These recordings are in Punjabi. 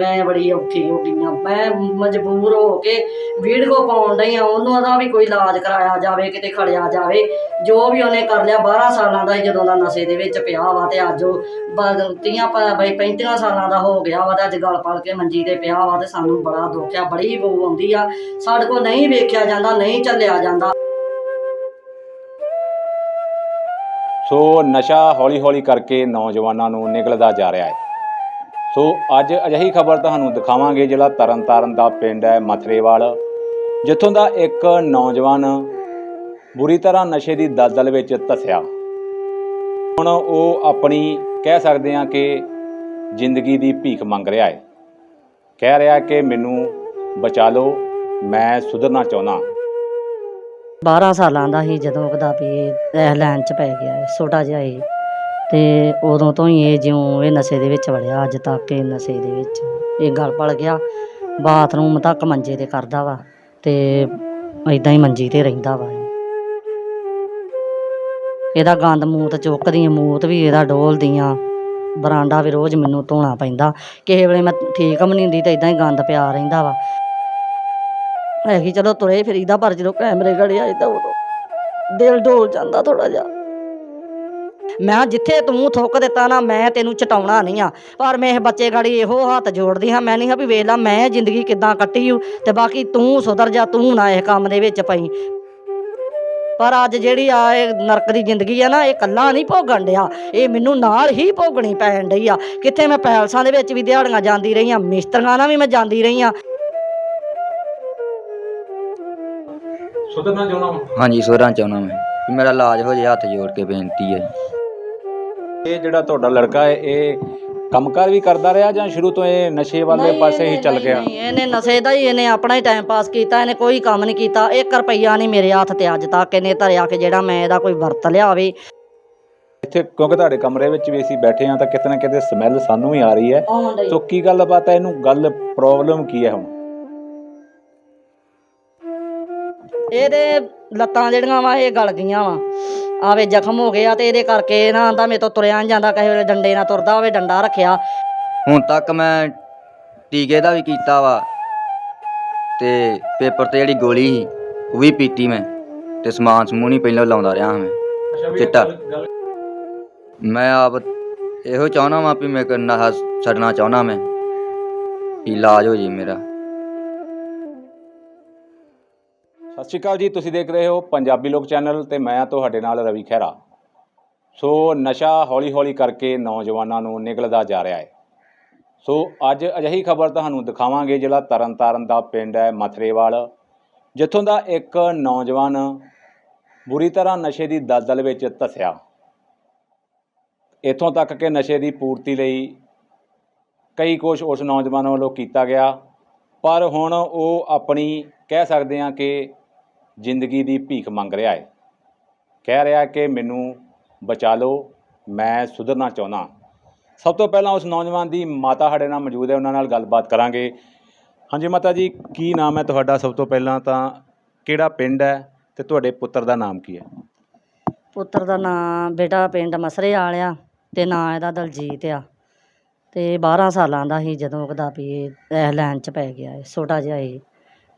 ਮੈਂ ਬੜੀ ਔਖੀ ਹੋ ਗਈ ਆ ਮੈਂ ਮਜਬੂਰ ਹੋ ਕੇ ਵੀਡੀਓ ਪਾਉਣ ਡਈ ਆ ਉਹਨੂੰ ਦਾ ਵੀ ਕੋਈ ਇਲਾਜ ਕਰਾਇਆ ਜਾਵੇ, ਕਿਤੇ ਖੜਿਆ ਜਾਵੇ। ਜੋ ਵੀ ਉਹਨੇ ਕਰ ਲਿਆ 12 ਸਾਲਾਂ ਦਾ ਹੀ ਜਦੋਂ ਦਾ ਨਸ਼ੇ ਦੇ ਵਿੱਚ ਪਿਆ ਵਾ ਤੇ ਅੱਜ ਉਹ ਬ- ਬਈ 35 ਸਾਲਾਂ ਦਾ ਹੋ ਗਿਆ ਵਾ ਤੇ ਅੱਜ ਗਲ ਪਲ ਕੇ ਮੰਜੀ ਤੇ ਪਿਆ ਵਾ ਤੇ ਸਾਨੂੰ ਬੜਾ ਦੁੱਖ ਆ। ਬੜੀ ਬੋ ਆਉਂਦੀ ਆ। ਸਾਡੇ ਕੋਲ ਨਹੀਂ ਵੇਖਿਆ ਜਾਂਦਾ, ਨਹੀਂ ਚੱਲਿਆ ਜਾਂਦਾ। ਸੋ ਨਸ਼ਾ ਹੌਲੀ-ਹੌਲੀ ਕਰਕੇ ਨੌਜਵਾਨਾਂ ਨੂੰ ਨਿਕਲਦਾ ਜਾ ਰਿਹਾ ਹੈ। ਸੋ ਅੱਜ ਅਜਿਹੀ ਖਬਰ ਤੁਹਾਨੂੰ ਦਿਖਾਵਾਂਗੇ ਜਿਹੜਾ ਤਰਨਤਾਰਨ ਦਾ ਪਿੰਡ ਹੈ ਮਥਰੇਵਾਲ, ਜਿੱਥੋਂ ਦਾ ਇੱਕ ਨੌਜਵਾਨ ਬੁਰੀ ਤਰ੍ਹਾਂ ਨਸ਼ੇ ਦੀ ਦਲਦਲ ਵਿੱਚ ਧਸਿਆ। ਹੁਣ ਉਹ ਆਪਣੀ ਕਹਿ ਸਕਦੇ ਹਾਂ ਕਿ ਜ਼ਿੰਦਗੀ ਦੀ ਭੀਖ ਮੰਗ ਰਿਹਾ ਹੈ। ਕਹਿ ਰਿਹਾ ਕਿ ਮੈਨੂੰ ਬਚਾ ਲਓ, ਮੈਂ ਸੁਧਰਨਾ ਚਾਹੁੰਦਾ 12 ਸਾਲਾਂ ਦਾ ਹੀ ਜਦੋਂ ਕਦਾ ਵੀ ਇਹ ਲਾਈਨ 'ਚ ਪੈ ਗਿਆ ਛੋਟਾ ਜਿਹਾ ਹੀ ਤੇ ਉਦੋਂ ਤੋਂ ਹੀ ਇਹ ਜਿਉਂ ਇਹ ਨਸ਼ੇ ਦੇ ਵਿੱਚ ਵੜਿਆ, ਅੱਜ ਤੱਕ ਇਹ ਨਸ਼ੇ ਦੇ ਵਿੱਚ। ਇਹ ਗਲ ਪਲ ਗਿਆ, ਬਾਥਰੂਮ ਤੱਕ ਮੰਜੇ ਤੇ ਕਰਦਾ ਵਾ ਤੇ ਇਦਾਂ ਹੀ ਮੰਜੀ ਤੇ ਰਹਿੰਦਾ ਵਾ ਇਹ। ਇਹਦਾ ਗੰਦ ਮੂਤ ਚੁੱਕਦੀਆਂ ਮੂਤ ਵੀ ਇਹਦਾ ਡੋਲਦੀਆਂ ਬਰਾਂਡਾ ਵੀ ਰੋਜ਼ ਮੈਨੂੰ ਧੋਣਾ ਪੈਂਦਾ। ਕਿਸੇ ਵੇਲੇ ਮੈਂ ਠੀਕ ਵੀ ਨਹੀਂ ਹੁੰਦੀ ਤੇ ਇਦਾਂ ਹੀ ਗੰਦ ਪਿਆ ਰਹਿੰਦਾ ਵਾ। ਹੈਗੀ ਚਲੋ ਤੁਰੇ ਫਿਰੀਦਾ ਪਰ ਜਦੋਂ ਕੈਮਰੇ ਗੜੇ ਆਏ ਤਾਂ ਉਦੋਂ ਦਿਲ ਡੋਲ ਜਾਂਦਾ ਥੋੜਾ ਜਿਹਾ। ਮੈਂ ਜਿੱਥੇ ਤੂੰ ਥੁੱਕ ਦਿੱਤਾ ਨਾ ਮੈਂ ਤੈਨੂੰ ਚਟਾਉਣਾ ਨਹੀਂ ਆ। ਪਰ ਮੈਂ ਇਹ ਬੱਚੇ ਗਾੜੀ ਇਹੋ ਹੱਥ ਜੋੜਦੀ ਹਾਂ। ਮੈਂ ਨਹੀਂ ਹਾਂ ਵੀ ਵੇਖ ਲਾ ਮੈਂ ਜ਼ਿੰਦਗੀ ਕਿੱਦਾਂ ਕੱਟੀ ਹੂੰ ਤੇ ਬਾਕੀ ਤੂੰ ਸੁਧਰ ਜਾ ਤੂੰ ਨਾ ਇਹ ਕੰਮ ਦੇ ਵਿੱਚ ਪਈ। ਪਰ ਅੱਜ ਜਿਹੜੀ ਆ ਇਹ ਨਰਕ ਦੀ ਜ਼ਿੰਦਗੀ ਆ ਨਾ ਇਹ ਕੱਲਾ ਨਹੀਂ ਭੋਗਣ ਡਿਆ। ਇਹ ਮੈਨੂੰ ਨਾਲ ਹੀ ਭੋਗਣੀ ਪੈਣ ਡਈ ਆ। ਕਿੱਥੇ ਮੈਂ ਪੈਲਸਾਂ ਦੇ ਵਿੱਚ ਵੀ ਦਿਹਾੜੀਆਂ ਜਾਂਦੀ ਰਹੀ ਆ ਮਿਸਤਰੀਆਂ ਨਾਲ ਵੀ ਮੈਂ ਜਾਂਦੀ ਰਹੀ ਆ। ਸੁਧਰਨਾ ਚਾਹੁੰਦਾ ਹਾਂਜੀ ਸੁਧਰਨਾ ਚਾਹੁੰਦਾ ਮੈਂ। ਵੀ ਮੇਰਾ ਇਲਾਜ ਹੋ ਜਾਏ ਹੱਥ ਜੋੜ ਕੇ ਬੇਨਤੀ ਹੈ। ਇਹ ਜਿਹੜਾ ਤੁਹਾਡਾ ਲੜਕਾ ਹੈ ਇਹ ਕੰਮਕਾਰ ਵੀ ਕਰਦਾ ਰਿਹਾ ਜਾਂ ਸ਼ੁਰੂ ਤੋਂ ਇਹ ਨਸ਼ੇ ਵਾਲੇ ਨਹੀਂ, ਪਾਸੇ ਹੀ ਇਹਨੇ- ਚੱਲ ਨਹੀਂ, ਗਿਆ? ਨਹੀਂ, ਇਹਨੇ ਨਸ਼ੇ ਦਾ ਹੀ ਇਹਨੇ ਆਪਣਾ ਹੀ ਟਾਈਮ ਪਾਸ ਕੀਤਾ ਇਹਨੇ ਕੋਈ ਕੰਮ ਨਹੀਂ ਕੀਤਾ। 1 ਰੁਪਈਆ ਨਹੀਂ ਮੇਰੇ ਹੱਥ ਤੇ ਅੱਜ ਤੱਕ ਇਹਨੇ ਧਰਿਆ ਕਿ ਜਿਹੜਾ ਮੈਂ ਇਹਦਾ ਕੋਈ ਵਰਤ ਲਿਆ ਹੋਵੇ ਇੱਥੇ ਕਿਉਂਕਿ ਤੁਹਾਡੇ ਕਮਰੇ ਵਿੱਚ ਵੀ ਅਸੀਂ ਬੈਠੇ ਹਾਂ ਤਾਂ ਕਿਤੇ ਨਾ ਕਿਤੇ ਸਮੈਲ ਸਾਨੂੰ ਵੀ ਆ ਰਹੀ ਹੈ। ਸੋ ਕੀ ਗੱਲ ਬਾਤ ਹੈ ਇਹਨੂੰ ਗੱਲ ਪ੍ਰੋਬਲਮ ਕੀ ਹੈ ਹੁਣ? ਇਹਦੇ ਲੱਤਾਂ ਜਿਹੜੀਆਂ ਵਾ ਇਹ ਗਲ ਗਈਆਂ ਵਾ। ਆਵੇ ਜ਼ਖਮ ਹੋ ਗਿਆ ਤੇ ਇਹਦੇ ਕਰਕੇ ਨਾ ਆਂਦਾ ਮੇਰੇ ਤੋਂ ਤੁਰਿਆ ਨਹੀਂ ਜਾਂਦਾ ਕਿਸੇ ਵੇਲੇ ਡੰਡੇ ਨਾਲ ਤੁਰਦਾ ਹੋਵੇ ਡੰਡਾ ਰੱਖਿਆ। ਹੁਣ ਤੱਕ ਮੈਂ ਟੀਕੇ ਦਾ ਵੀ ਕੀਤਾ ਵਾ ਤੇ ਪੇਪਰ ਤੇ ਜਿਹੜੀ ਗੋਲੀ ਸੀ ਉਹ ਵੀ ਪੀਤੀ ਮੈਂ ਤੇ ਸਮਾਨ ਸਮੂਹ ਨਹੀਂ ਪਹਿਲਾਂ ਲਾਉਂਦਾ ਰਿਹਾ ਮੈਂ। ਚਿੱਟਾ। ਮੈਂ ਆਪ ਇਹੋ ਚਾਹਣਾ ਵਾਂ ਵੀ ਮੈਂ ਕੋਈ ਨਸ਼ਾ ਛੱਡਣਾ ਚਾਹਣਾ ਮੈਂ ਇਲਾਜ ਹੋ ਜੀ ਮੇਰਾ। ਸਤਿ ਸ਼੍ਰੀ ਅਕਾਲ ਜੀ, ਤੁਸੀਂ ਦੇਖ ਰਹੇ ਹੋ ਪੰਜਾਬੀ ਲੋਕ ਚੈਨਲ ਤੇ ਮੈਂ ਹਾਂ ਤੁਹਾਡੇ ਨਾਲ ਰਵੀ ਖਹਿਰਾ। ਸੋ ਨਸ਼ਾ ਹੌਲੀ-ਹੌਲੀ ਕਰਕੇ ਨੌਜਵਾਨਾਂ ਨੂੰ ਨਿਕਲਦਾ ਜਾ ਰਿਹਾ ਹੈ। ਸੋ ਅੱਜ ਅਜਿਹੀ ਖਬਰ ਤੁਹਾਨੂੰ ਦਿਖਾਵਾਂਗੇ, ਜਿਹੜਾ ਤਰਨਤਾਰਨ ਦਾ ਪਿੰਡ ਹੈ ਮਥਰੇਵਾਲ, ਜਿੱਥੋਂ ਦਾ ਇੱਕ ਨੌਜਵਾਨ ਬੁਰੀ ਤਰ੍ਹਾਂ ਨਸ਼ੇ ਦੀ ਦਲਦਲ ਵਿੱਚ ਧਸਿਆ। ਇੱਥੋਂ ਤੱਕ ਕਿ ਨਸ਼ੇ ਦੀ ਪੂਰਤੀ ਲਈ ਕਈ ਕੁਛ ਉਸ ਨੌਜਵਾਨ ਵੱਲੋਂ ਕੀਤਾ ਗਿਆ, ਪਰ ਹੁਣ ਉਹ ਆਪਣੀ ਕਹਿ ਸਕਦੇ ਹਾਂ ਕਿ ਜ਼ਿੰਦਗੀ ਦੀ ਭੀਖ ਮੰਗ ਰਿਹਾ ਹੈ। ਕਹਿ ਰਿਹਾ ਕਿ ਮੈਨੂੰ ਬਚਾ ਲਓ, ਮੈਂ ਸੁਧਰਨਾ ਚਾਹੁੰਦਾ ਸਭ ਤੋਂ ਪਹਿਲਾਂ ਉਸ ਨੌਜਵਾਨ ਦੀ ਮਾਤਾ ਸਾਡੇ ਨਾਲ ਮੌਜੂਦ ਹੈ, ਉਹਨਾਂ ਨਾਲ ਗੱਲਬਾਤ ਕਰਾਂਗੇ। ਹਾਂਜੀ ਮਾਤਾ ਜੀ, ਕੀ ਨਾਮ ਹੈ ਤੁਹਾਡਾ ਸਭ ਤੋਂ ਪਹਿਲਾਂ ਤਾਂ? ਕਿਹੜਾ ਪਿੰਡ ਹੈ ਤੇ ਤੁਹਾਡੇ ਪੁੱਤਰ ਦਾ ਨਾਮ ਕੀ ਹੈ? ਪੁੱਤਰ ਦਾ ਨਾਂ, ਬੇਟਾ ਪਿੰਡ ਮਸਰੇ ਵਾਲਿਆ ਤੇ ਨਾਂ ਇਹਦਾ ਦਲਜੀਤ ਆ। ਤੇ 12 ਸਾਲਾਂ ਦਾ ਸੀ ਜਦੋਂ ਕਦਾ ਵੀ ਇਹ ਇਹ 'ਚ ਪੈ ਗਿਆ ਹੈ ਛੋਟਾ ਜਿਹਾ ਹੀ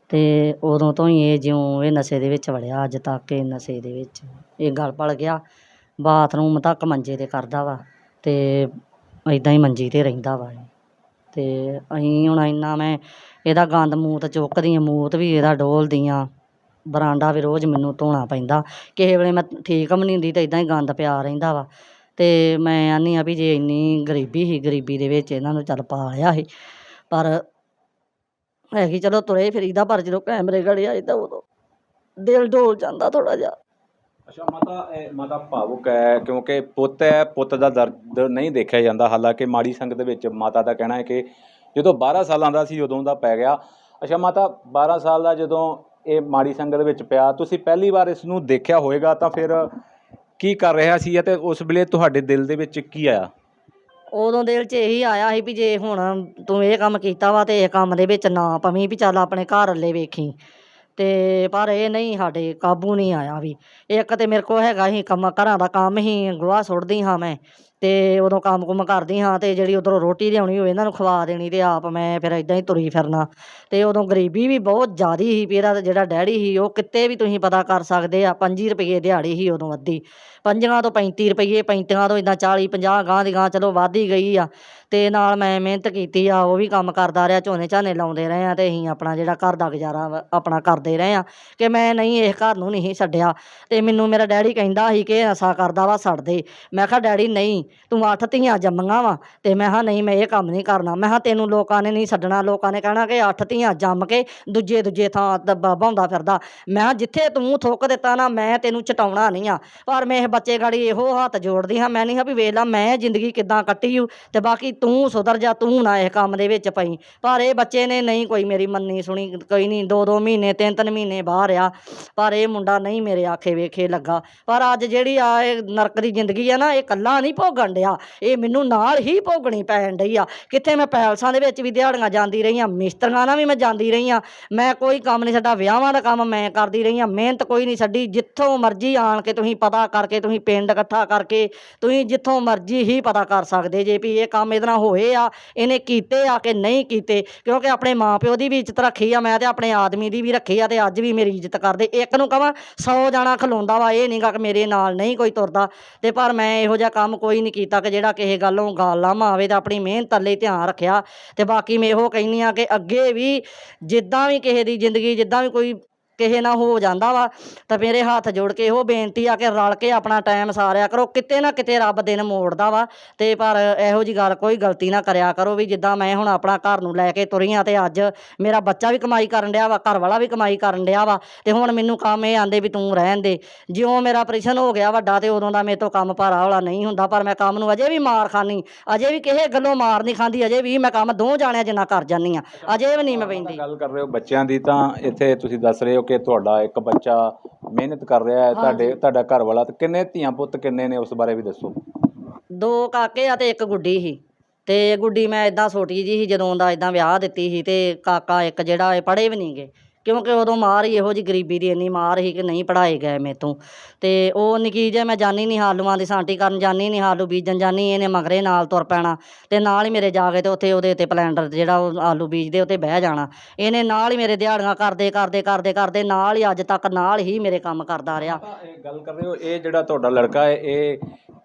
ਅਤੇ ਉਦੋਂ ਤੋਂ ਹੀ ਇਹ ਜਿਉਂ ਇਹ ਨਸ਼ੇ ਦੇ ਵਿੱਚ ਵੜਿਆ, ਅੱਜ ਤੱਕ ਇਹ ਨਸ਼ੇ ਦੇ ਵਿੱਚ। ਇਹ ਗਲ ਪਲ ਗਿਆ। ਬਾਥਰੂਮ ਤੱਕ ਮੰਜੇ ਤੇ ਕਰਦਾ ਵਾ ਅਤੇ ਇੱਦਾਂ ਹੀ ਮੰਜੀ ਤੇ ਰਹਿੰਦਾ ਵਾ ਇਹ। ਤੇ ਅਸੀਂ ਹੁਣ ਇੰਨਾ ਮੈਂ ਇਹਦਾ ਗੰਦ ਮੂਤ ਚੁੱਕਦੀ ਹਾਂ ਮੂਤ ਵੀ ਇਹਦਾ ਡੋਲਦੀਆਂ ਬਰਾਂਡਾ ਵੀ ਰੋਜ਼ ਮੈਨੂੰ ਧੋਣਾ ਪੈਂਦਾ। ਕਿਸੇ ਵੇਲੇ ਮੈਂ ਠੀਕ ਵੀ ਨਹੀਂ ਹੁੰਦੀ ਤਾਂ ਇੱਦਾਂ ਹੀ ਗੰਦ ਪਿਆ ਰਹਿੰਦਾ ਵਾ। ਅਤੇ ਮੈਂ ਆਨੀ ਹਾਂ ਵੀ ਜੇ ਇੰਨੀ ਗਰੀਬੀ ਸੀ ਗਰੀਬੀ ਦੇ ਵਿੱਚ ਇਹਨਾਂ ਨੂੰ ਚੱਲ ਪਾ ਲਿਆ ਸੀ। ਪਰ ਹੈਗੀ ਚਲੋ ਤੁਰੇ ਫਿਰੀਦਾ, ਪਰ ਜਦੋਂ ਕੈਮਰੇ ਗੜੇ ਆਏ ਤਾਂ ਉਦੋਂ ਦਿਲ ਡੋਲ ਜਾਂਦਾ ਥੋੜਾ ਜਿਹਾ। ਅੱਛਾ, ਮਾਤਾ, ਇਹ ਮਾਤਾ ਭਾਵੁਕ ਹੈ, ਕਿਉਂਕਿ ਪੁੱਤ ਹੈ, ਪੁੱਤ ਦਾ ਦਰਦ ਨਹੀਂ ਦੇਖਿਆ ਜਾਂਦਾ। ਹਾਲਾਂਕਿ ਮਾੜੀ ਸੰਗਤ ਵਿੱਚ ਮਾਤਾ ਦਾ ਕਹਿਣਾ ਹੈ ਕਿ ਜਦੋਂ 12 ਸਾਲਾਂ ਦਾ ਸੀ, ਉਦੋਂ ਦਾ ਪੈ ਗਿਆ। ਅੱਛਾ, ਮਾਤਾ 12 ਸਾਲ ਦਾ ਜਦੋਂ ਇਹ ਮਾੜੀ ਸੰਗਤ ਵਿੱਚ ਪਿਆ, ਤੁਸੀਂ ਪਹਿਲੀ ਵਾਰ ਇਸ ਨੂੰ ਦੇਖਿਆ ਹੋਵੇਗਾ ਤਾਂ ਫਿਰ ਕੀ ਕਰ ਰਿਹਾ ਸੀ ਅਤੇ ਉਸ ਵੇਲੇ ਤੁਹਾਡੇ ਦਿਲ ਦੇ ਵਿੱਚ ਕੀ ਆਇਆ? ਉਦੋਂ ਦਿਲ 'ਚ ਇਹੀ ਆਇਆ ਸੀ ਵੀ ਜੇ ਹੁਣ ਤੂੰ ਇਹ ਕੰਮ ਕੀਤਾ ਵਾ ਤੇ ਇਹ ਕੰਮ ਦੇ ਵਿੱਚ ਨਾ ਪਵੀਂ ਵੀ ਚੱਲ ਆਪਣੇ ਘਰ ਹੱਲੇ ਵੇਖੀ। ਤੇ ਪਰ ਇਹ ਨਹੀਂ, ਸਾਡੇ ਕਾਬੂ ਨਹੀਂ ਆਇਆ ਵੀ। ਇੱਕ ਤੇ ਮੇਰੇ ਕੋਲ ਹੈਗਾ ਸੀ ਕੰਮ, ਘਰਾਂ ਦਾ ਕੰਮ ਹੀ ਗੋਹਾ ਸੁੱਟਦੀ ਹਾਂ ਮੈਂ। ਅਤੇ ਉਦੋਂ ਕੰਮ ਕੁਮ ਕਰਦੀ ਹਾਂ ਅਤੇ ਜਿਹੜੀ ਉੱਧਰੋਂ ਰੋਟੀ ਲਿਆਉਣੀ ਹੋਵੇ ਇਹਨਾਂ ਨੂੰ ਖਵਾ ਦੇਣੀ ਅਤੇ ਆਪ ਮੈਂ ਫਿਰ ਇੱਦਾਂ ਹੀ ਤੁਰੀ ਫਿਰਨਾ। ਅਤੇ ਉਦੋਂ ਗਰੀਬੀ ਵੀ ਬਹੁਤ ਜ਼ਿਆਦਾ ਸੀ ਵੀ ਇਹਦਾ ਜਿਹੜਾ ਡੈਡੀ ਸੀ ਉਹ ਕਿਤੇ ਵੀ ਤੁਸੀਂ ਪਤਾ ਕਰ ਸਕਦੇ ਆ 5 ਰੁਪਈਏ ਦਿਹਾੜੀ ਸੀ ਉਦੋਂ ਅੱਧੀ। ਪੰਜਾਂ ਤੋਂ ਪੈਂਤੀ ਰੁਪਈਏ ਪੈਂਤੀਆਂ ਤੋਂ ਇਦਾਂ 40 50 ਗਾਂ ਦੀ ਗਾਂ ਚਲੋ ਵੱਧ ਹੀ ਗਈ ਆ। ਅਤੇ ਨਾਲ ਮੈਂ ਮਿਹਨਤ ਕੀਤੀ ਆ, ਉਹ ਵੀ ਕੰਮ ਕਰਦਾ ਰਿਹਾ, ਝੋਨੇ ਝਾਨੇ ਲਾਉਂਦੇ ਰਹੇ ਹਾਂ ਅਤੇ ਅਸੀਂ ਆਪਣਾ ਜਿਹੜਾ ਘਰ ਦਾ ਗੁਜ਼ਾਰਾ ਵਾ, ਆਪਣਾ ਕਰਦੇ ਰਹੇ ਹਾਂ ਕਿ ਮੈਂ ਨਹੀਂ ਇਸ ਘਰ ਨੂੰ ਨਹੀਂ ਛੱਡਿਆ ਅਤੇ ਮੈਨੂੰ ਮੇਰਾ ਡੈਡੀ ਕਹਿੰਦਾ ਸੀ ਕਿ ਇਹ ਨਸ਼ਾ ਕਰਦਾ ਵਾ, ਛੱਡ ਦੇ। ਮੈਂ ਕਿਹਾ, ਡੈਡੀ, ਨਹੀਂ, ਤੂੰ ਅੱਠ ਧੀਆਂ ਜੰਮੀਆਂ ਵਾ ਅਤੇ ਮੈਂ ਕਿਹਾ, ਨਹੀਂ, ਮੈਂ ਇਹ ਕੰਮ ਨਹੀਂ ਕਰਨਾ। ਮੈਂ ਕਿਹਾ, ਤੈਨੂੰ ਲੋਕਾਂ ਨੇ ਨਹੀਂ ਛੱਡਣਾ, ਲੋਕਾਂ ਨੇ ਕਹਿਣਾ ਕਿ ਅੱਠ ਧੀਆਂ ਜੰਮ ਕੇ ਦੂਜੇ ਦੂਜੇ ਥਾਂ ਦੱਬਾ ਭਾਉਂਦਾ ਫਿਰਦਾ। ਮੈਂ ਕਿਹਾ, ਜਿੱਥੇ ਤੂੰ ਥੁੱਕ ਦਿੱਤਾ ਨਾ, ਮੈਂ ਤੈਨੂੰ ਚਟਾਉਣਾ ਨਹੀਂ ਆ। ਪਰ ਮੈਂ ਇਹ ਬੱਚੇ ਗਾੜੀ ਇਹੋ ਹੱਥ ਜੋੜਦੀ ਹਾਂ, ਮੈਂ ਨਹੀਂ ਹਾਂ ਵੀ ਵੇਖ ਲਾ, ਮੈਂ ਜ਼ਿੰਦਗੀ ਕਿੱਦਾਂ ਕੱਟੀ ਊ ਅਤੇ ਬਾਕੀ ਤੂੰ ਸੁਧਰ ਜਾ, ਤੂੰ ਨਾ ਇਹ ਕੰਮ ਦੇ ਵਿੱਚ ਪਈ। ਪਰ ਇਹ ਬੱਚੇ ਨੇ ਨਹੀਂ ਕੋਈ ਮੇਰੀ ਮੰਨੀ ਸੁਣੀ, ਕੋਈ ਨਹੀਂ, ਦੋ ਦੋ ਮਹੀਨੇ, ਤਿੰਨ ਤਿੰਨ ਮਹੀਨੇ ਬਾਹਰ ਆ। ਪਰ ਇਹ ਮੁੰਡਾ ਨਹੀਂ ਮੇਰੇ ਆਖੇ ਵੇਖੇ ਲੱਗਾ। ਪਰ ਅੱਜ ਜਿਹੜੀ ਆ ਇਹ ਨਰਕ ਦੀ ਜ਼ਿੰਦਗੀ ਆ ਨਾ, ਇਹ ਕੱਲਾ ਨਹੀਂ ਭੋਗਣ ਡਿਆ। ਇਹ ਮੈਨੂੰ ਨਾਲ ਹੀ ਭੋਗਣੀ ਪੈਣ ਡਈ ਆ। ਕਿੱਥੇ ਮੈਂ ਪੈਲਸਾਂ ਦੇ ਵਿੱਚ ਵੀ ਦਿਹਾੜੀਆਂ ਜਾਂਦੀ ਰਹੀ ਆ, ਮਿਸਤਰੀਆਂ ਨਾਲ ਵੀ ਮੈਂ ਜਾਂਦੀ ਰਹੀ ਆ। ਮੈਂ ਕੋਈ ਕੰਮ ਨਹੀਂ ਛੱਡਾ ਵਿਆਹਾਂ ਦਾ ਕੰਮ ਮੈਂ ਕਰਦੀ ਰਹੀ ਆ। ਮਿਹਨਤ ਕੋਈ ਨਹੀਂ ਛੱਡੀ। ਜਿੱਥੋਂ ਮਰਜ਼ੀ ਆਣ ਕੇ ਤੁਸੀਂ ਪਤਾ ਕਰਕੇ, ਤੁਸੀਂ ਪਿੰਡ ਇਕੱਠਾ ਕਰਕੇ, ਤੁਸੀਂ ਜਿੱਥੋਂ ਮਰਜ਼ੀ ਹੀ ਪਤਾ ਕਰ ਸਕਦੇ ਜੇ ਵੀ ਇਹ ਕੰਮ ਇਹਦਾ ਨਾਲ ਹੋਏ ਆ, ਇਹਨੇ ਕੀਤੇ ਆ ਕਿ ਨਹੀਂ ਕੀਤੇ? ਕਿਉਂਕਿ ਆਪਣੇ ਮਾਪਿਓ ਦੀ ਵੀ ਇੱਜ਼ਤ ਰੱਖੀ ਆ, ਮੈਂ ਤੇ ਆਪਣੇ ਆਦਮੀ ਦੀ ਵੀ ਰੱਖੀ ਆ ਤੇ ਅੱਜ ਵੀ ਮੇਰੀ ਇੱਜ਼ਤ ਕਰਦੇ। ਇੱਕ ਨੂੰ ਕਹਾਂ 100 ਜਾਣਾ ਖਲੋਂਦਾ ਵਾ, ਇਹ ਨਹੀਂਗਾ ਕਿ ਮੇਰੇ ਨਾਲ ਨਹੀਂ ਕੋਈ ਤੁਰਦਾ। ਤੇ ਪਰ ਮੈਂ ਇਹੋ ਜਿਹਾ ਕੰਮ ਕੋਈ ਨਹੀਂ ਕੀਤਾ ਕਿ ਜਿਹੜਾ ਕਿਸੇ ਗੱਲੋਂ ਗਾਲ ਲਾਮਾ ਆਵੇ ਤੇ ਆਪਣੀ ਮਿਹਨਤ ਲਈ ਧਿਆਨ ਰੱਖਿਆ। ਤੇ ਬਾਕੀ ਮੈਂ ਇਹੋ ਕਹਿੰਦੀ ਆ ਕਿ ਅੱਗੇ ਵੀ ਜਿੱਦਾਂ ਵੀ ਕਿਸੇ ਦੀ ਜ਼ਿੰਦਗੀ, ਜਿੱਦਾਂ ਵੀ ਕੋਈ ਕਿਸੇ ਨਾਲ ਹੋ ਜਾਂਦਾ ਵਾ ਤਾਂ ਮੇਰੇ ਹੱਥ ਜੋੜ ਕੇ ਇਹੋ ਬੇਨਤੀ ਆ ਕਿ ਰਲ ਕੇ ਆਪਣਾ ਟਾਈਮ ਸਾਰਿਆ ਕਰੋ ਕਿਤੇ ਨਾ ਕਿਤੇ ਰੱਬ ਦਿਨ ਮੋੜਦਾ ਵਾ ਤੇ ਪਰ ਇਹੋ ਜੀ ਗੱਲ ਕੋਈ ਗਲਤੀ ਨਾ ਕਰਿਆ ਕਰੋ ਵੀ ਜਿੱਦਾਂ ਮੈਂ ਹੁਣ ਆਪਣਾ ਘਰ ਨੂੰ ਲੈ ਕੇ ਤੁਰੀ ਆ ਤੇ ਅੱਜ ਮੇਰਾ ਬੱਚਾ ਵੀ ਕਮਾਈ ਕਰਨ ਡਿਆ ਵਾ ਘਰ ਵਾਲਾ ਵੀ ਕਮਾਈ ਕਰਨ ਡਿਆ ਵਾ ਤੇ ਹੁਣ ਮੈਨੂੰ ਕੰਮ ਇਹ ਆਂਦੇ ਵੀ ਤੂੰ ਰਹਿਣ ਦੇ। ਜਿਉਂ ਮੇਰਾ ਆਪਰੇਸ਼ਨ ਹੋ ਗਿਆ ਵੱਡਾ ਤੇ ਉਦੋਂ ਦਾ ਮੇਰੇ ਤੋਂ ਕੰਮ ਭਾਰਾ ਵਾਲਾ ਨਹੀਂ ਹੁੰਦਾ ਪਰ ਮੈਂ ਕੰਮ ਨੂੰ ਅਜੇ ਵੀ ਮਾਰ ਖਾਨੀ ਅਜੇ ਵੀ ਕਿਸੇ ਗੱਲੋਂ ਮਾਰ ਨਹੀਂ ਖਾਂਦੀ ਅਜੇ ਵੀ ਮੈਂ ਕੰਮ ਦੋ ਜਾਣਿਆਂ ਜਿੰਨਾ ਕਰ ਜਾਂਦੀ ਆ ਅਜੇ ਵੀ ਨਹੀਂ ਮੈਂ ਪੈਂਦੀ ਗੱਲ ਕਰ ਰਹੇ ਹੋ ਬੱਚਿਆਂ ਦੀ ਤਾਂ ਇੱਥੇ ਤੁਸੀਂ ਦੱਸ ਰਹੇ ਹੋ ਕਿ ਤੁਹਾਡਾ ਇੱਕ ਬੱਚਾ ਮਿਹਨਤ ਕਰ ਰਿਹਾ ਹੈ ਤੁਹਾਡੇ ਤੁਹਾਡਾ ਘਰ ਵਾਲਾ ਤੇ ਕਿੰਨੇ ਧੀਆਂ ਪੁੱਤ ਕਿੰਨੇ ਨੇ ਉਸ ਬਾਰੇ ਵੀ ਦੱਸੋ। ਦੋ ਕਾਕੇ ਆ ਤੇ ਇੱਕ ਗੁੱਡੀ ਸੀ ਤੇ ਗੁੱਡੀ ਮੈਂ ਇਦਾਂ ਛੋਟੀ ਜੀ ਸੀ ਜਦੋਂ ਦਾ ਇਦਾਂ ਵਿਆਹ ਦਿੱਤੀ ਸੀ ਤੇ ਕਾਕਾ ਇੱਕ ਜਿਹੜਾ ਇਹ ਪੜ੍ਹੇ ਵੀ ਨਹੀਂ ਗਏ ਕਿਉਂਕਿ ਉਦੋਂ ਮਾਰ ਹੀ ਇਹੋ ਜੀ ਗਰੀਬੀ ਦੀ ਇੰਨੀ ਮਾਰ ਸੀ ਕਿ ਨਹੀਂ ਪੜ੍ਹਾਏ ਗਏ ਮੇਰੇ ਤੋਂ ਤੇ ਉਹ ਨਿੱਕੀ ਜੇ ਮੈਂ ਜਾਨੀ ਨਹੀਂ ਹਾਲੂਆਂ ਦੀ ਸਾਂਟੀ ਕਰਨ, ਜਾਨੀ ਨਹੀਂ ਹਾਲੂ ਬੀਜਣ, ਜਾਨੀ ਇਹਨੇ ਮਗਰੇ ਨਾਲ ਤੁਰ ਪੈਣਾ ਤੇ ਨਾਲ ਹੀ ਮੇਰੇ ਜਾ ਕੇ ਤੇ ਉੱਥੇ ਉਹਦੇ ਤੇ ਪਲੈਂਡਰ ਜਿਹੜਾ ਉਹ ਆਲੂ ਬੀਜਦੇ ਉੱਤੇ ਬਹਿ ਜਾਣਾ। ਇਹਨੇ ਨਾਲ ਹੀ ਮੇਰੇ ਦਿਹਾੜੀਆਂ ਕਰਦੇ ਕਰਦੇ ਕਰਦੇ ਕਰਦੇ ਨਾਲ ਹੀ ਅੱਜ ਤੱਕ ਨਾਲ ਹੀ ਮੇਰੇ ਕੰਮ ਕਰਦਾ ਰਿਹਾ। ਗੱਲ ਕਰ ਰਹੇ ਹੋ, ਇਹ ਜਿਹੜਾ ਤੁਹਾਡਾ ਲੜਕਾ ਹੈ, ਇਹ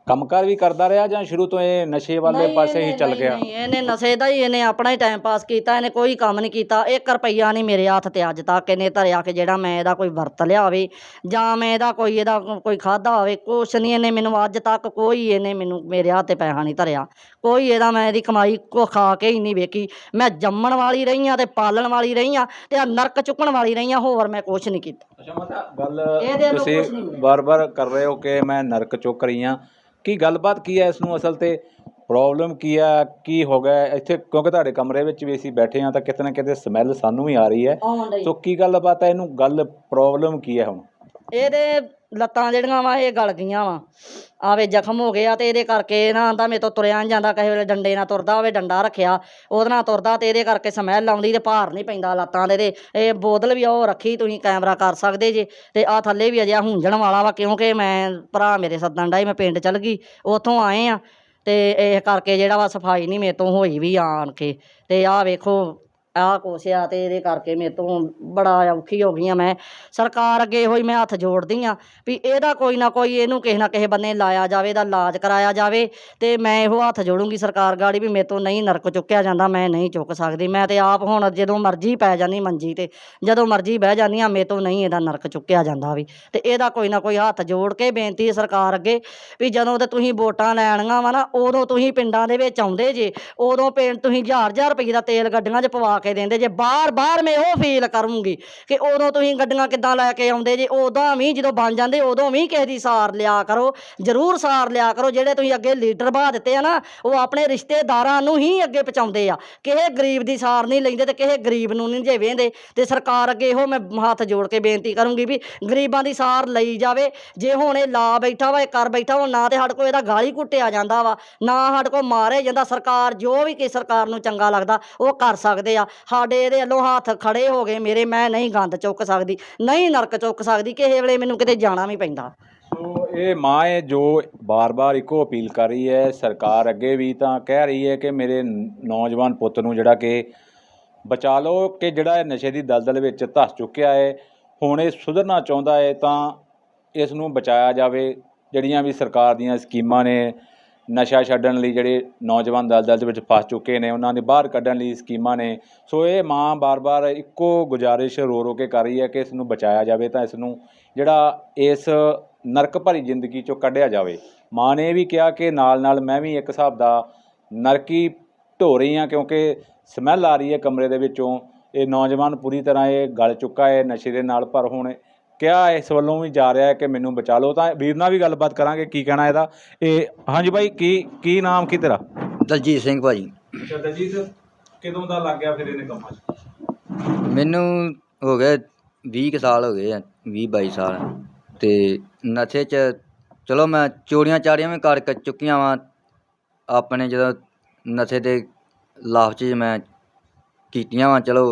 ਕੰਮਕਾਰ ਵੀ ਕਰਦਾ ਰਿਹਾ ਜਾਂ ਸ਼ੁਰੂ ਤੋਂ ਇਹ ਨਸ਼ੇ ਵਾਲੇ ਨਹੀਂ, ਪਾਸੇ ਹੀ ਇਹਨੇ- ਚੱਲ ਨਹੀਂ, ਗਿਆ? ਨਹੀਂ, ਇਹਨੇ ਨਸ਼ੇ ਦਾ ਹੀ ਇਹਨੇ ਆਪਣਾ ਹੀ ਟਾਈਮ ਪਾਸ ਕੀਤਾ ਇਹਨੇ ਕੋਈ ਕੰਮ ਨਹੀਂ ਕੀਤਾ। 1 ਰੁਪਈਆ ਨਹੀਂ ਮੇਰੇ ਹੱਥ ਤੇ ਅੱਜ ਤੱਕ ਇਹਨੇ ਧਰਿਆ ਕਿ ਜਿਹੜਾ ਮੈਂ ਇਹਦਾ ਕੋਈ ਵਰਤ ਲਿਆ ਹੋਵੇ ਜਾਂ ਮੈਂ ਇਹਦਾ ਕੋਈ ਇਹਦਾ ਕੋਈ ਖਾਦਾ ਹੋਵੇ ਕੁਛ ਨਹੀਂ ਇਹਨੇ ਮੈਨੂੰ ਅੱਜ ਤੱਕ ਕੋਈ ਇਹਨੇ ਮੈਨੂੰ ਮੇਰੇ ਹੱਥ ਤੇ ਪੈਸਾ ਨਹੀਂ ਧਰਿਆ। ਕੋਈ ਇਹਦਾ ਮੈਂ ਇਹਦੀ ਕਮਾਈ ਕੋ ਖਾ ਕੇ ਹੀ ਨਹੀਂ ਵੇਖੀ। ਮੈਂ ਜੰਮਣ ਵਾਲੀ ਰਹੀ ਆ ਤੇ ਪਾਲਣ ਵਾਲੀ ਰਹੀ ਆ ਤੇ ਆ ਨਰਕ ਚੁੱਕਣ ਵਾਲੀ ਰਹੀ ਆ ਹੋਰ ਮੈਂ ਕੁਛ ਨਹੀਂ ਕੀਤਾ। ਅੱਛਾ ਮਾਤਾ ਗੱਲ ਇਹਦੇ ਵੱਲੋਂ ਤੁਸੀਂ ਕੁਛ ਨਹੀਂ। ਬਾਰ-ਬਾਰ ਕਰ ਰਹੇ ਹੋ ਕਿ ਮੈਂ ਨਰਕ ਚੁੱਕ ਰਹੀ ਹਾਂ। ਕੀ ਗੱਲਬਾਤ ਕੀ ਹੈ ਇਸ ਨੂੰ ਅਸਲ ਤੇ? ਪ੍ਰੋਬਲਮ ਕੀ ਹੈ? ਕੀ ਹੋ ਗਿਆ? ਇੱਥੇ ਕਿਉਂਕਿ ਤੁਹਾਡੇ ਕਮਰੇ ਵਿੱਚ ਵੀ ਅਸੀਂ ਬੈਠੇ ਹਾਂ ਤਾਂ ਕਿਤੇ ਨਾ ਕਿਤੇ ਸਮੈਲ ਸਾਨੂੰ ਵੀ ਆ ਰਹੀ ਹੈ। ਆਉਣ ਡਈ। ਸੋ ਕੀ ਗੱਲਬਾਤ ਹੈ? ਇਹਨੂੰ ਗੱਲ ਪ੍ਰੋਬਲਮ ਕੀ ਹੈ ਹੁਣ? ਇਹਦੇ ਲੱਤਾਂ ਜਿਹੜੀਆਂ ਵਾ, ਇਹ ਗਲ ਗਈਆਂ ਵਾ। ਆਵੇ ਜ਼ਖਮ ਹੋ ਗਿਆ ਤੇ ਇਹਦੇ ਕਰਕੇ ਨਾ ਆਂਦਾ ਮੇਰੇ ਤੋਂ ਤੁਰਿਆ ਨਹੀਂ ਜਾਂਦਾ, ਕਿਸੇ ਵੇਲੇ ਡੰਡੇ ਨਾਲ ਤੁਰਦਾ ਹੋਵੇ, ਡੰਡਾ ਰੱਖਿਆ, ਉਹਦੇ ਨਾਲ ਤੁਰਦਾ ਤੇ ਇਹਦੇ ਕਰਕੇ ਸਮੈਲ ਆਉਂਦੀ ਤੇ ਭਾਰ ਨਹੀਂ ਪੈਂਦਾ ਲੱਤਾਂ ਦੇ ਤੇ। ਇਹ ਬੋਤਲ ਵੀ ਉਹ ਰੱਖੀ ਤੁਸੀਂ ਕੈਮਰਾ ਕਰ ਸਕਦੇ ਜੇ। ਤੇ ਆ ਥੱਲੇ ਵੀ ਅਜਿਹਾ ਹੁੰਜਣ ਵਾਲਾ ਵਾ, ਕਿਉਂਕਿ ਮੈਂ, ਭਰਾ ਮੇਰੇ ਸੱਦਣ ਡਾਈ ਮੈਂ ਪਿੰਡ ਚੱਲ ਗਈ, ਉੱਥੋਂ ਆਏ ਆ। ਤੇ ਇਹ ਕਰਕੇ ਜਿਹੜਾ ਵਾ ਸਫ਼ਾਈ ਨਹੀਂ ਮੇਰੇ ਤੋਂ ਹੋਈ ਵੀ ਆਣ ਕੇ। ਤੇ ਆਹ ਵੇਖੋ ਆਹ ਕੁਛ ਆ ਤੇ ਇਹਦੇ ਕਰਕੇ ਮੇਰੇ ਤੋਂ ਬੜਾ ਔਖੀ ਹੋ ਗਈ ਆ ਮੈਂ। ਸਰਕਾਰ ਅੱਗੇ ਇਹੋ ਹੀ ਮੈਂ ਹੱਥ ਜੋੜਦੀ ਆ ਵੀ ਇਹਦਾ ਕੋਈ ਨਾ ਕੋਈ ਇਹਨੂੰ ਕਿਸੇ ਨਾ ਕਿਸੇ ਬੰਨੇ ਲਾਇਆ ਜਾਵੇ, ਇਹਦਾ ਇਲਾਜ ਕਰਾਇਆ ਜਾਵੇ ਤੇ ਮੈਂ ਇਹੋ ਹੱਥ ਜੋੜੂੰਗੀ ਸਰਕਾਰ ਗਾੜੀ ਵੀ ਮੇਰੇ ਤੋਂ ਨਹੀਂ ਨਰਕ ਚੁੱਕਿਆ ਜਾਂਦਾ, ਮੈਂ ਨਹੀਂ ਚੁੱਕ ਸਕਦੀ। ਮੈਂ ਤੇ ਆਪ ਹੁਣ ਜਦੋਂ ਮਰਜ਼ੀ ਪੈ ਜਾਂਦੀ ਮੰਜੀ ਤੇ, ਜਦੋਂ ਮਰਜ਼ੀ ਬਹਿ ਜਾਂਦੀ ਆ, ਮੇਰੇ ਤੋਂ ਨਹੀਂ ਇਹਦਾ ਨਰਕ ਚੁੱਕਿਆ ਜਾਂਦਾ ਵੀ। ਤੇ ਇਹਦਾ ਕੋਈ ਨਾ ਕੋਈ ਹੱਥ ਜੋੜ ਕੇ ਬੇਨਤੀ ਹੈ ਸਰਕਾਰ ਅੱਗੇ ਵੀ ਜਦੋਂ ਤੇ ਤੁਸੀਂ ਵੋਟਾਂ ਲੈਣੀਆਂ ਵਾ ਨਾ, ਉਦੋਂ ਤੁਸੀਂ ਪਿੰਡਾਂ ਦੇ ਵਿੱਚ ਆਉਂਦੇ ਜੇ, ਉਦੋਂ ਪਿੰਡ ਤੁਸੀਂ ਹਜ਼ਾਰ ਹਜ਼ਾਰ ਰੁਪਏ ਦਾ ਤੇਲ ਗੱਡੀਆਂ 'ਚ ਪਵਾ ਕੇ ਦਿੰਦੇ, ਜੇ ਬਾਰ-ਬਾਰ ਮੈਂ ਉਹ ਫੀਲ ਕਰੂੰਗੀ ਕਿ ਉਦੋਂ ਤੁਸੀਂ ਗੱਡੀਆਂ ਕਿੱਦਾਂ ਲੈ ਕੇ ਆਉਂਦੇ, ਜੇ ਉਦੋਂ ਵੀ ਜਦੋਂ ਬਣ ਜਾਂਦੇ, ਉਦੋਂ ਵੀ ਕਿਸੇ ਦੀ ਸਾਰ ਲਿਆ ਕਰੋ, ਜ਼ਰੂਰ ਸਾਰ ਲਿਆ ਕਰੋ, ਜਿਹੜੇ ਤੁਸੀਂ ਅੱਗੇ ਲੀਡਰ ਬਾ ਦਿੱਤੇ ਆ ਨਾ, ਉਹ ਆਪਣੇ ਰਿਸ਼ਤੇਦਾਰਾਂ ਨੂੰ ਹੀ ਅੱਗੇ ਪਹੁੰਚਾਉਂਦੇ ਆ। ਕਿਸੇ ਗਰੀਬ ਦੀ ਸਾਰ ਨਹੀਂ ਲੈਂਦੇ ਤੇ ਕਿਸੇ ਗਰੀਬ ਨੂੰ ਨਹੀਂ ਜੇ ਵੇਂਦੇ ਤੇ ਸਰਕਾਰ ਅੱਗੇ ਇਹੋ ਮੈਂ ਹੱਥ ਜੋੜ ਕੇ ਬੇਨਤੀ ਕਰੂੰਗੀ ਵੀ ਗਰੀਬਾਂ ਦੀ ਸਾਰ ਲਈ ਜਾਵੇ, ਜੇ ਹੁਣ ਇਹ ਲਾ ਬੈਠਾ ਵਾ, ਇਹ ਕਰ ਬੈਠਾ ਵਾ, ਨਾ ਤੇ ਸਾਡੇ ਕੋਲ ਇਹਦਾ ਗਾਲੀ ਕੁੱਟਿਆ ਜਾਂਦਾ ਵਾ, ਨਾ ਸਾਡੇ ਕੋਲ ਮਾਰੇ ਜਾਂਦਾ, ਸਰਕਾਰ ਜੋ ਵੀ ਕਿ ਸਰਕਾਰ ਨੂੰ ਚੰਗਾ ਲੱਗਦਾ, ਉਹ ਕਰ ਸਕਦੇ ਆ। ਸਾਡੇ ਇਹਦੇ ਵੱਲੋਂ ਹੱਥ ਖੜੇ ਹੋ ਗਏ, ਮੇਰੇ ਮੈਂ ਨਹੀਂ ਗੰਦ ਚੁੱਕ ਸਕਦੀ, ਨਹੀਂ ਨਰਕ ਚੁੱਕ ਸਕਦੀ, ਕਿਸੇ ਵੇਲੇ ਮੈਨੂੰ ਕਿਤੇ ਜਾਣਾ ਵੀ ਪੈਂਦਾ। ਸੋ ਇਹ ਮਾਂ ਹੈ ਜੋ ਬਾਰ-ਬਾਰ ਇੱਕੋ ਅਪੀਲ ਕਰ ਰਹੀ ਹੈ, ਸਰਕਾਰ ਅੱਗੇ ਵੀ ਤਾਂ ਕਹਿ ਰਹੀ ਹੈ ਕਿ ਮੇਰੇ ਨੌਜਵਾਨ ਪੁੱਤ ਨੂੰ ਜਿਹੜਾ ਕਿ ਬਚਾ ਲਓ, ਕਿ ਜਿਹੜਾ ਇਹ ਨਸ਼ੇ ਦੀ ਦਲਦਲ ਵਿੱਚ ਧੱਸ ਚੁੱਕਿਆ ਹੈ, ਹੁਣ ਇਹ ਸੁਧਰਨਾ ਚਾਹੁੰਦਾ ਹੈ ਤਾਂ ਇਸ ਨੂੰ ਬਚਾਇਆ ਜਾਵੇ, ਜਿਹੜੀਆਂ ਵੀ ਸਰਕਾਰ ਦੀਆਂ ਸਕੀਮਾਂ ਨੇ ਨਸ਼ਾ ਛੱਡਣ ਲਈ ਜਿਹੜੇ ਨੌਜਵਾਨ ਦਲਦਲ ਦੇ ਵਿੱਚ ਫਸ ਚੁੱਕੇ ਨੇ, ਉਹਨਾਂ ਦੇ ਬਾਹਰ ਕੱਢਣ ਲਈ ਸਕੀਮਾਂ ਨੇ। ਸੋ ਇਹ ਮਾਂ ਬਾਰ-ਬਾਰ ਇੱਕੋ ਗੁਜ਼ਾਰਿਸ਼ ਰੋ ਰੋ ਕੇ ਕਰ ਰਹੀ ਹੈ ਕਿ ਇਸ ਨੂੰ ਬਚਾਇਆ ਜਾਵੇ ਤਾਂ ਇਸ ਨੂੰ ਜਿਹੜਾ ਇਸ ਨਰਕ ਭਰੀ ਜ਼ਿੰਦਗੀ ਚੋਂ ਕੱਢਿਆ ਜਾਵੇ। ਮਾਂ ਨੇ ਇਹ ਵੀ ਕਿਹਾ ਕਿ ਨਾਲ ਨਾਲ ਮੈਂ ਵੀ ਇੱਕ ਹਿਸਾਬ ਦਾ ਨਰਕੀ ਢੋ ਰਹੀ ਹਾਂ ਕਿਉਂਕਿ ਸਮੈਲ ਆ ਰਹੀ ਹੈ ਕਮਰੇ ਦੇ ਵਿੱਚੋਂ। ਇਹ ਨੌਜਵਾਨ ਪੂਰੀ ਤਰ੍ਹਾਂ ਇਹ ਗਲ ਚੁੱਕਾ ਹੈ, ਨਸ਼ੇ ਦੇ ਨਾਲ ਪਰ ਹੁਣ ਕਿਹਾ ਇਸ ਵੱਲੋਂ ਵੀ ਜਾ ਰਿਹਾ ਹੈ ਕਿ ਮੈਨੂੰ ਬਚਾ ਲਓ। ਤਾਂ ਵੀਰ ਨਾਲ ਵੀ ਗੱਲਬਾਤ ਕਰਾਂਗੇ ਕੀ ਕਹਿਣਾ ਇਹਦਾ? ਇਹ ਹਾਂਜੀ ਬਾਈ ਕੀ ਕੀ ਨਾਮ ਕੀ ਤੇਰਾ? ਦਲਜੀਤ ਸਿੰਘ ਭਾਜੀ। ਅੱਛਾ ਦਲਜੀਤ ਕਦੋਂ ਦਾ ਲੱਗ ਗਿਆ ਫਿਰ ਇਹਨੇ ਕੰਮਾਂ 'ਚ ਮੈਨੂੰ ਹੋ ਗਏ 20 ਕੁ ਸਾਲ ਹੋ ਗਏ ਆ 20 22 ਸਾਲ। ਤੇ ਨਸ਼ੇ 'ਚ ਚਲੋ ਮੈਂ ਚੋਰੀਆਂ ਚਾਰੀਆਂ ਵੀ ਕਰ ਚੁੱਕੀਆਂ ਵਾਂ। ਆਪਣੇ ਜਦੋਂ ਨਸ਼ੇ ਦੇ ਲਾਭ 'ਚ ਮੈਂ ਕੀਤੀਆਂ ਵਾਂ ਚਲੋ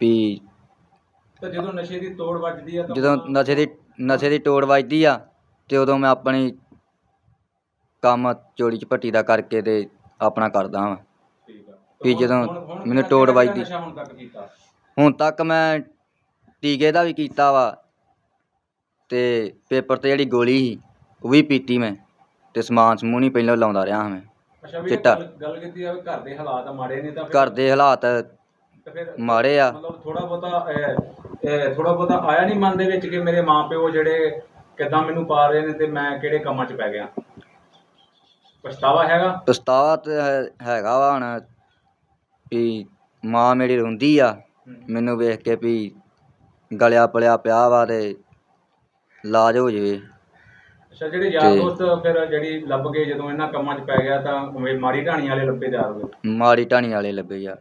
ਵੀ ਤਾਂ ਜਦੋਂ ਨਸ਼ੇ ਦੀ ਤੋੜ ਵੱਜਦੀ ਆ ਤਾਂ ਜਦੋਂ ਨਸ਼ੇ ਦੀ ਨਸ਼ੇ ਦੀ ਵੱਜਦੀ ਆ ਤੇ ਉਦੋਂ ਮੈਂ ਆਪਣੀ ਕੰਮ ਚੋਰੀ ਚਪੱਟੀ ਦਾ ਕਰਕੇ ਤੇ ਆਪਣਾ ਕਰਦਾ ਠੀਕ ਆ। ਵੀ ਹੁਣ- ਜਦੋਂ ਹੁਣ- ਹੁਣ ਮੈਨੂੰ ਕਿਹੜਾ- ਤੋੜ ਕਿਹੜਾ ਵੱਜਦੀ। ਨਸ਼ਾ ਹੁਣ ਤੱਕ ਕੀਤਾ? ਹੁਣ ਤੱਕ ਮੈਂ ਟੀਕੇ ਦਾ ਵੀ ਕੀਤਾ ਵਾ ਤੇ ਪੇਪਰ ਤੇ ਜਿਹੜੀ ਗੋਲੀ ਸੀ ਉਹ ਵੀ ਪੀਤੀ ਮੈਂ ਤੇ ਸਮਾਨ ਸਮੂਹ ਨਹੀਂ ਪਹਿਲਾਂ ਲਾਉਂਦਾ ਰਿਹਾ ਹਾਂ ਮੈਂ। ਅੱਛਾ ਵੀ ਚਿੱਟਾ। ਗੱਲ ਗੱਲ ਕੀਤੀ ਆ ਵੀ ਘਰ ਦੇ ਹਾਲਾਤ ਮਾੜੇ ਨੇ ਤਾਂ ਫਿਰ- ਘਰ ਦੇ ਹਾਲਾਤ ਤੇ ਫਿਰ ਮਾੜੇ ਆ। ਮਤਲਬ ਥੋੜਾ ਬਹੁਤਾ ਥੋੜਾ ਬਹੁਤਾ ਆਇਆ ਨਹੀਂ ਮਨ ਦੇ ਵਿੱਚ ਕਿ ਮੇਰੇ ਮਾਪਿਓ ਜਿਹੜੇ ਕਿਦਾਂ ਮੈਨੂੰ ਪਾ ਰਹੇ ਨੇ ਤੇ ਮੈਂ ਕਿਹੜੇ ਕੰਮਾਂ 'ਚ ਪੈ ਗਿਆ। ਪਛਤਾਵਾ ਹੈਗਾ? ਪਛਤਾਵਾ ਤੇ ਹੈ- ਹੈਗਾ ਵਾ ਹੁਣ ਵੀ ਮਾਂ ਮੇਰੀ ਰੋਂਦੀ ਆ। ਮੈਨੂੰ ਵੇਖ ਕੇ ਵੀ ਗਲਿਆ ਪਲਿਆ ਪਿਆ ਵਾ ਤੇ ਇਲਾਜ ਹੋ ਜਾਵੇ। ਅੱਛਾ ਜਿਹੜੇ ਯਾਰ ਤੇ- ਦੋਸਤ ਫਿਰ ਜਿਹੜੀ ਲੱਭ ਗਏ ਜਦੋਂ ਇਹਨਾਂ ਕੰਮਾਂ 'ਚ ਪੈ ਗਿਆ ਤਾਂ ਉਵੇਂ ਮਾੜੀ ਢਾਣੀ ਵਾਲੇ ਲੱਭੇ ਜਾ ਰਹੇ ਮਾੜੀ ਢਾਣੀ ਵਾਲੇ ਲੱਭੇ ਯਾਰ।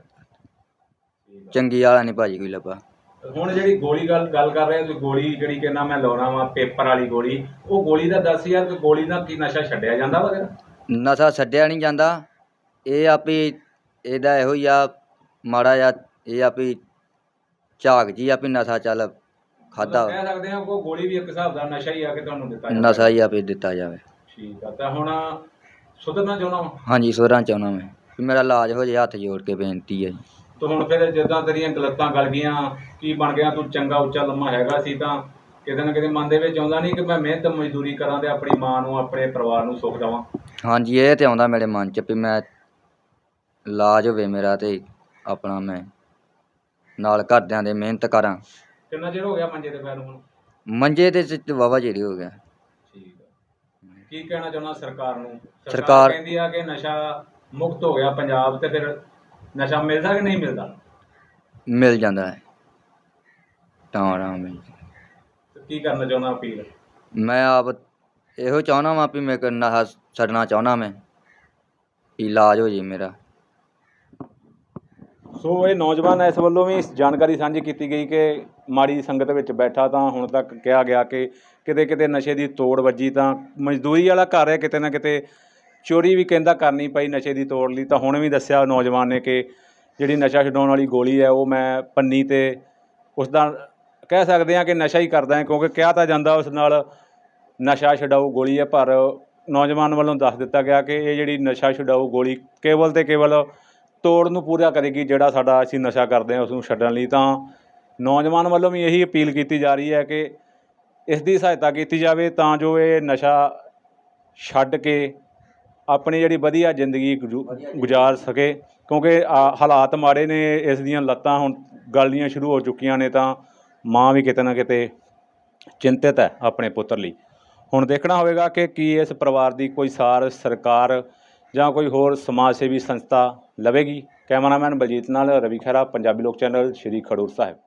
ਚੰਗੀ ਵਾਲਾ ਨਹੀਂ ਭਾਜੀ ਕੋਈ ਲੱਭਾ। ਹੁਣ ਜਿਹੜੀ ਗੋਲੀ ਗੱਲ ਗੱਲ ਕਰ ਰਹੇ ਤੁਸੀਂ ਗੋਲੀ ਜਿਹੜੀ ਕਹਿੰਦਾ ਮੈਂ ਲਾਉਣਾ ਵਾ ਪੇਪਰ ਵਾਲੀ ਗੋਲੀ ਉਹ ਗੋਲੀ ਦਾ ਦੱਸ ਯਾਰ ਕਿ ਗੋਲੀ ਨਾਲ ਕੀ ਨਸ਼ਾ ਛੱਡਿਆ ਜਾਂਦਾ ਵਾ ਤੇਰਾ ਨਸ਼ਾ ਛੱਡਿਆ ਨਹੀਂ ਜਾਂਦਾ। ਇਹ ਆ ਵੀ ਇਹਦਾ ਇਹੋ ਹੀ ਆ ਮਾੜਾ ਜਿਹਾ ਇਹ ਆ ਵੀ ਝਾਕ ਜੀ ਆ ਵੀ ਨਸ਼ਾ ਚੱਲ ਖਾਦਾ ਕਹਿ ਸਕਦੇ ਹਾਂ ਕਿ ਗੋਲੀ ਵੀ ਇੱਕ ਹਿਸਾਬ ਦਾ ਨਸ਼ਾ ਹੀ ਆ ਕਿ ਤੁਹਾਨੂੰ ਦਿੱਤਾ ਜਾਂਦਾ ਨਸ਼ਾ ਹੀ ਆ ਵੀ ਦਿੱਤਾ ਜਾਵੇ। ਠੀਕ ਆ ਤਾਂ ਹੁਣ ਸੁਧਰਨਾ ਚਾਹੁੰਦਾ ਵਾਂ? ਹਾਂਜੀ ਸੋਰਾਂ ਚਾਹੁੰਦਾ ਮੈਂ। ਵੀ ਮੇਰਾ ਇਲਾਜ ਹੋ ਜੇ ਹੱਥ ਜੋੜ ਕੇ ਬੇਨਤੀ ਹੈ ਜੀ। ਤੂੰ ਹੁਣ ਫਿਰ ਜਿੱਦਾਂ ਤੇਰੀਆਂ ਗਲਤਾਂ ਗਲ ਗਈਆਂ ਕੀ ਬਣ ਗਿਆ ਤੂੰ ਚੰਗਾ ਉੱਚਾ ਲੰਮਾ ਹੈਗਾ ਸੀ ਤਾਂ ਕਿਤੇ ਨਾ ਕਿਤੇ ਮਨ ਦੇ ਵਿੱਚ ਆਉਂਦਾ ਨਹੀਂ ਕਿ ਮੈਂ ਮਿਹਨਤ ਮਜ਼ਦੂਰੀ ਕਰਾਂ ਤੇ ਆਪਣੀ ਮਾਂ ਨੂੰ ਆਪਣੇ ਪਰਿਵਾਰ ਨੂੰ ਸੁੱਖ ਦੇਵਾਂ। ਹਾਂਜੀ ਇਹ ਤੇ ਆਉਂਦਾ ਮੇਰੇ ਮਨ 'ਚ ਵੀ ਮੈਂ ਇਲਾਜ ਹੋਵੇ ਮੇਰਾ ਤੇ ਆਪਣਾ ਮੈਂ ਨਾਲ ਘਰਦਿਆਂ ਦੇ ਮਿਹਨਤ ਕਰਾਂ। ਕਿੰਨਾ ਚਿਰ ਹੋ ਗਿਆ ਮੰਜੇ ਤੇ ਪੈਰ ਨੂੰ ਹੁਣ? ਮੰਜੇ ਤੇ ਵਾਵਾ ਜਿਹੜੀ ਹੋ ਗਿਆ। ਠੀਕ ਆ। ਕੀ ਕਹਿਣਾ ਚਾਹੁੰਦਾ ਸਰਕਾਰ ਨੂੰ? ਸਰਕਾਰ- ਕਹਿੰਦੀ ਆ ਕਿ ਨਸ਼ਾ ਮੁਕਤ ਹੋ ਗਿਆ ਪੰਜਾਬ ਤੇ ਫਿਰ ਨਸ਼ਾ ਮਿਲਦਾ ਕਿ ਨਹੀਂ ਮਿਲਦਾ? ਮਿਲ ਜਾਂਦਾ ਹੈ। ਤਾਂ ਆਰਾਮ ਹੈ ਤੇ ਕੀ ਕਰਨਾ ਚਾਹੁੰਦਾ ਅਪੀਲ? ਮੈਂ ਆਪ ਇਹੋ ਚਾਹੁੰਦਾ ਵਾਂ ਵੀ ਮੈਂ ਕਿ ਨਸ਼ਾ ਛੱਡਣਾ ਚਾਹੁੰਦਾ ਮੈਂ। ਇਲਾਜ ਹੋ ਜੇ ਮੇਰਾ। ਸੋ ਇਹ ਨੌਜਵਾਨ ਇਸ ਵੱਲੋਂ ਵੀ ਜਾਣਕਾਰੀ ਸਾਂਝੀ ਕੀਤੀ ਗਈ ਕਿ ਮਾੜੀ ਸੰਗਤ ਵਿੱਚ ਬੈਠਾ ਤਾਂ ਹੁਣ ਤੱਕ ਕਿਹਾ ਗਿਆ ਕਿ ਕਿਤੇ ਕਿਤੇ ਨਸ਼ੇ ਦੀ ਤੋੜ ਵੱਜੀ ਤਾਂ ਮਜ਼ਦੂਰੀ ਵਾਲਾ ਘਰ ਹੈ ਕਿਤੇ ਨਾ ਕਿਤੇ ਚੋਰੀ ਵੀ ਕਹਿੰਦਾ ਕਰਨੀ ਪਈ ਨਸ਼ੇ ਦੀ ਤੋੜ ਲਈ, ਤਾਂ ਹੁਣ ਵੀ ਦੱਸਿਆ ਨੌਜਵਾਨ ਨੇ ਕਿ ਜਿਹੜੀ ਨਸ਼ਾ ਛਡਾਉਣ ਵਾਲੀ ਗੋਲੀ ਹੈ, ਉਹ ਮੈਂ ਪੰਨੀ ਤੇ ਉਸ ਦਾ ਕਹਿ ਸਕਦੇ ਹਾਂ ਕਿ ਨਸ਼ਾ ਹੀ ਕਰਦਾ ਹੈ, ਕਿਉਂਕਿ ਕਿਹਾ ਤਾਂ ਜਾਂਦਾ ਉਸ ਨਾਲ ਨਸ਼ਾ ਛਡਾਊ ਗੋਲੀ ਹੈ, ਪਰ ਨੌਜਵਾਨ ਵੱਲੋਂ ਦੱਸ ਦਿੱਤਾ ਗਿਆ ਕਿ ਇਹ ਜਿਹੜੀ ਨਸ਼ਾ ਛਡਾਊ ਗੋਲੀ ਕੇਵਲ ਤੇ ਕੇਵਲ ਤੋੜ ਨੂੰ ਪੂਰਾ ਕਰੇਗੀ, ਜਿਹੜਾ ਸਾਡਾ ਅਸੀਂ ਨਸ਼ਾ ਕਰਦੇ ਹਾਂ ਉਸ ਨੂੰ ਛੱਡਣ ਲਈ। ਤਾਂ ਨੌਜਵਾਨ ਵੱਲੋਂ ਵੀ ਇਹੀ ਅਪੀਲ ਕੀਤੀ ਜਾ ਰਹੀ ਹੈ ਕਿ ਇਸ ਦੀ ਸਹਾਇਤਾ ਕੀਤੀ ਜਾਵੇ, ਤਾਂ ਜੋ ਇਹ ਨਸ਼ਾ ਛੱਡ ਕੇ ਆਪਣੀ ਜਿਹੜੀ ਵਧੀਆ ਜ਼ਿੰਦਗੀ ਗੁਜ਼ੂ- ਗੁਜ਼ਾਰ ਸਕੇ ਕਿਉਂਕਿ ਆ, ਹਾਲਾਤ ਮਾੜੇ ਨੇ ਇਸ ਦੀਆਂ ਲੱਤਾਂ ਹੁਣ ਗਲਣੀਆਂ ਸ਼ੁਰੂ ਹੋ ਚੁੱਕੀਆਂ ਨੇ ਤਾਂ ਮਾਂ ਵੀ ਕਿਤੇ ਨਾ ਕਿਤੇ ਚਿੰਤਿਤ ਹੈ ਆਪਣੇ ਪੁੱਤਰ ਲਈ। ਹੁਣ ਦੇਖਣਾ ਹੋਵੇਗਾ ਕਿ ਕੀ ਇਸ ਪਰਿਵਾਰ ਦੀ ਕੋਈ ਸਾਰ ਸਰਕਾਰ ਜਾਂ ਕੋਈ ਹੋਰ ਸਮਾਜ ਸੇਵੀ ਸੰਸਥਾ ਲਵੇਗੀ। ਕੈਮਰਾਮੈਨ ਬਲਜੀਤ ਨਾਲ ਰਵੀ ਖਹਿਰਾ ਪੰਜਾਬੀ ਲੋਕ ਚੈਨਲ ਸ਼੍ਰੀ ਖਡੂਰ ਸਾਹਿਬ।